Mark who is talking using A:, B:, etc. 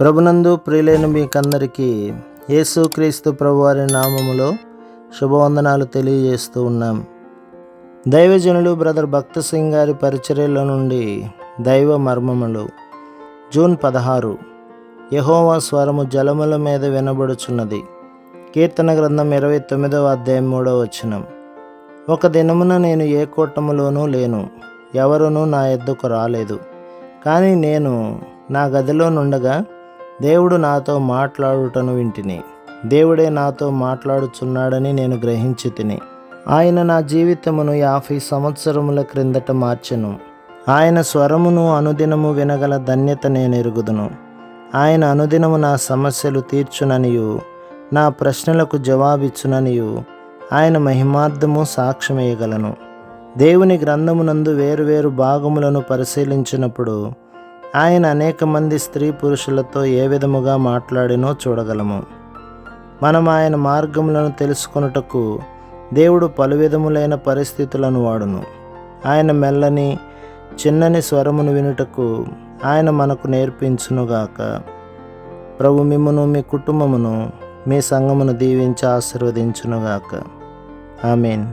A: ప్రభునందు ప్రియులైన మీకందరికీ యేసుక్రీస్తు ప్రభువారి నామములో శుభవందనాలు తెలియజేస్తూ ఉన్నాం. దైవజనులు బ్రదర్ భక్త సింగ్ గారి పరిచర్యల నుండి దైవ మర్మములు. జూన్ పదహారు. యహోవా స్వరము జలముల మీద వినబడుచున్నది. కీర్తన గ్రంథం ఇరవై తొమ్మిదవ అధ్యాయం మూడవ వచనం. ఒక దినమున నేను ఏ కూటములోనూ లేను. ఎవరునూ నా ఎద్దుకు రాలేదు. కానీ నేను నా గదిలో నుండగా దేవుడు నాతో మాట్లాడుటను వింటిని. దేవుడే నాతో మాట్లాడుచున్నాడని నేను గ్రహించి తిని ఆయన నా జీవితమును యాభై సంవత్సరముల క్రిందట మార్చెను. ఆయన స్వరమును అనుదినము వినగల ధన్యత నేను ఎరుగుదును ఆయన అనుదినము నా సమస్యలు తీర్చుననియు. నా ప్రశ్నలకు జవాబిచ్చుననియు. ఆయన మహిమార్థము సాక్ష్యమేయగలను. దేవుని గ్రంథమునందు వేరువేరు భాగములను పరిశీలించినప్పుడు ఆయన అనేక మంది స్త్రీ పురుషులతో ఏ విధముగా మాట్లాడినో చూడగలము. మనం ఆయన మార్గములను తెలుసుకొనుటకు దేవుడు పలు విధములైన పరిస్థితులను వాడును. ఆయన మెల్లని చిన్నని స్వరమును వినుటకు ఆయన మనకు నేర్పించునుగాక. ప్రభు మిమ్మును మీ కుటుంబమును మీ సంఘమును దీవించి ఆశీర్వదించునుగాక. ఆమెన్.